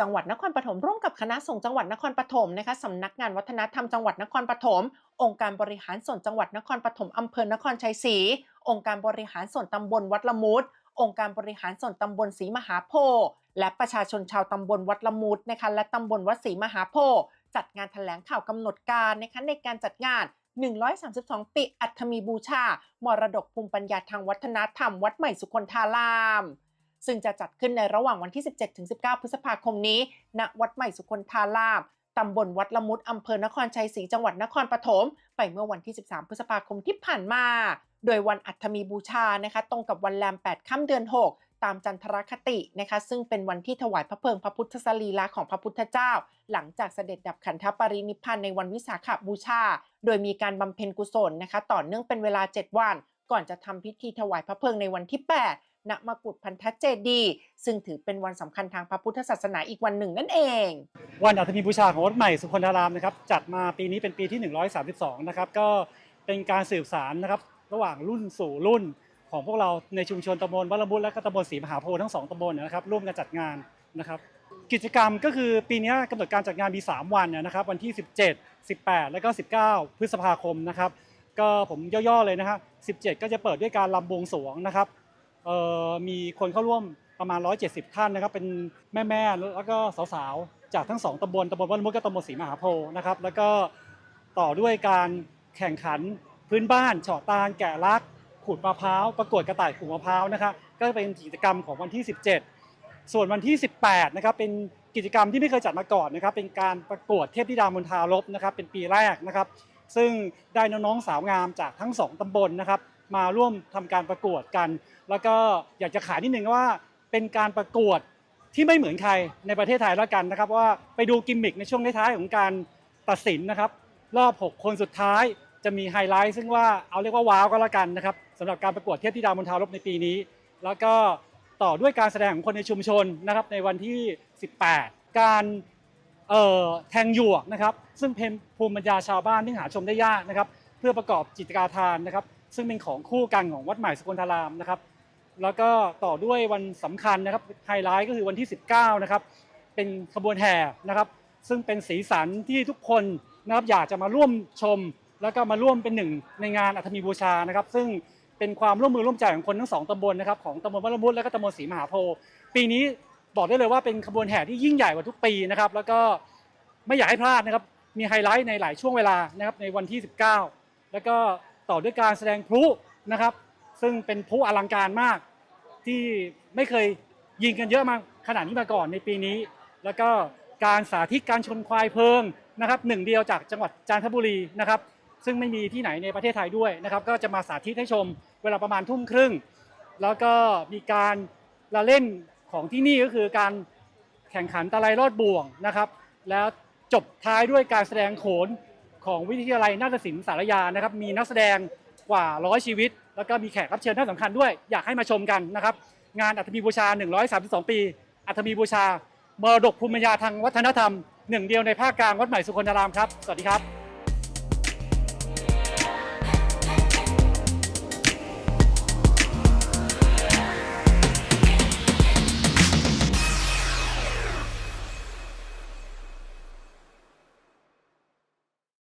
จังหวัดนครปฐมร่วมกับคณะสงฆ์จังหวัดนครปฐมนะคะสำนักงานวัฒนธรรมจังหวัดนครปฐมองค์การบริหารส่วนจังหวัดนครปฐมอำเภอนครชัยศรีองค์การบริหารส่วนตำบลวัดละมุดองค์การบริหารส่วนตำบลศรีมหาโพธิ์และประชาชนชาวตำบลวัดละมุดนะคะและตำบลวัดศรีมหาโพธิ์จัดงานแถลงข่าวกำหนดการนะคะในการจัดงาน 132 ปีอัฐมีบูชา มรดกภูมิปัญญาทางวัฒนธรรม วัดใหม่สุคนธาราม ซึ่งจะจัดขึ้นในระหว่างวันที่ 17-19 พฤษภาคมนี้ ณ วัดใหม่สุคนธารามตำบลวัดละมุดอำเภอนครชัยศรีจังหวัดนครปฐมไปเมื่อวันที่ 13 พฤษภาคมที่ผ่านมา โดยวันอัฐมีบูชานะคะ ตรงกับวันแรม 8 ค่ำเดือน 6 ตามจันทรคตินะคะ ซึ่งเป็นวันที่ถวายพระเพลิงพระพุทธสรีระของพระพุทธเจ้า หลังจากเสด็จดับขันธปรินิพพานในวันวิสาขบูชา โดยมีการบำเพ็ญกุศลนะคะ ต่อเนื่องเป็นเวลา 7 วัน ก่อนจะทำพิธีถวายพระเพลิงในวันที่ 8 ณมกุฏพันธเจดีซึ่งถือเป็นวันสำคัญทางพระพุทธศาสนาอีกวันหนึ่งนั่นเอง วันอัฐมีบูชาของวัดใหม่สุคนธารามนะครับจัดมาปีนี้เป็นปีที่ 132 นะครับก็เป็นการสืบสารนะครับระหว่างรุ่นสู่รุ่นของพวกเราในชุมชนตำบลวัละมุดและก็ตำบลศรีมหาโพธิ์ทั้งสองตำบลนะครับร่วมกันจัดงานนะครับกิจกรรมก็คือปีนี้กำหนดการจัดงานมี 3 วันนะครับวันที่ 17 18 และก็ 19 พฤษภาคมนะครับก็ผมย่อๆเลยนะฮะ17 ก็จะเปิดด้วยการลำบวงสรวงนะครับ มีคนเข้าร่วมประมาณ 170 ท่านนะครับ เป็นแม่ๆ แล้วก็สาวๆ จากทั้งสองตำบลตำบลวัดมุดกับตำบลศรีมหาโพธิ์นะครับ แล้วก็ต่อด้วยการแข่งขันพื้นบ้านเฉาะตาลแกะลักขูดมะพร้าวประกวดกระต่ายขูดมะพร้าวนะครับก็เป็นกิจกรรมของวันที่ 17 ส่วนวันที่ 18 นะครับ เป็นกิจกรรมที่ไม่เคยจัดมาก่อนนะครับ เป็นการประกวดเทพธิดามนทารบนะครับ เป็นปีแรกนะครับ ซึ่งได้น้องๆสาวงามจากทั้งสองตำบลนะครับ มาร่วมทำการประกวดกัน แล้วก็อยากจะขายนิดนึงว่าเป็นการประกวดที่ไม่เหมือนใครในประเทศไทยแล้วกันนะครับ ว่าไปดูกิมมิคในช่วงท้ายๆของการตัดสินนะครับ รอบ 6 คนสุดท้ายจะมีไฮไลท์ซึ่งว่าเอาเรียกว่าว้าวก็แล้วกันนะครับสำหรับการประกวดเทพธิดามนทารบในปีนี้ แล้วก็ต่อด้วยการแสดงของคนในชุมชนนะครับในวันที่ 18 การแทงหยวกนะครับ ซึ่งเป็นภูมิปัญญาชาวบ้านที่หาชมได้ยากนะครับ เพื่อประกอบจิตกาทานนะครับ ซึ่งเป็นของคู่กันของวัดใหม่สกลธารามนะครับ แล้วก็ต่อด้วยวันสำคัญนะครับไฮไลท์ก็คือวันที่ 19นะครับเป็นขบวนแห่นะครับ ซึ่งเป็นสีสันที่ทุกคนนะครับอยากจะมาร่วมชม แล้วก็มาร่วมเป็นหนึ่งในงานอัฐมีบูชานะครับ ซึ่งเป็นความร่วมมือร่วมใจของคนทั้งสองตำบลนะครับของตำบลวัดละมุดและก็ตำบลศรีมหาโพธิ์ปีนี้บอกได้เลยว่าเป็นขบวนแห่ที่ยิ่งใหญ่กว่าทุกปีนะครับแล้วก็ไม่อยากให้พลาดนะครับมีไฮไลท์ในหลายช่วงเวลานะครับในวันที่ 19 แล้วก็ ต่อด้วยการแสดงพลุนะครับ ซึ่งเป็นพลุอลังการมาก ที่ไม่เคยยิงกันเยอะมาขนาดนี้มาก่อนในปีนี้ แล้วก็การสาธิตการชนควายเพลิงนะครับหนึ่งเดียวจากจังหวัดจันทบุรีนะครับ ซึ่งไม่มีที่ไหนในประเทศไทยด้วยนะครับ ก็จะมาสาธิตให้ชมเวลาประมาณทุ่มครึ่ง แล้วก็มีการละเล่นของที่นี่ก็คือการแข่งขันตะไลรอดบ่วงนะครับ แล้วจบท้ายด้วยการแสดงโขน ของวิทยาลัยนาฏศิลป์สารยานะครับ มีนักแสดงกว่าร้อยชีวิต แล้วก็มีแขกรับเชิญท่านสำคัญด้วย อยากให้มาชมกันนะครับ งานอัฐมีบูชา 132 ปี อัฐมีบูชามรดกภูมิปัญญาทางวัฒนธรรมหนึ่งเดียวในภาคกลางวัดใหม่สุคนธารามครับ สวัสดีครับ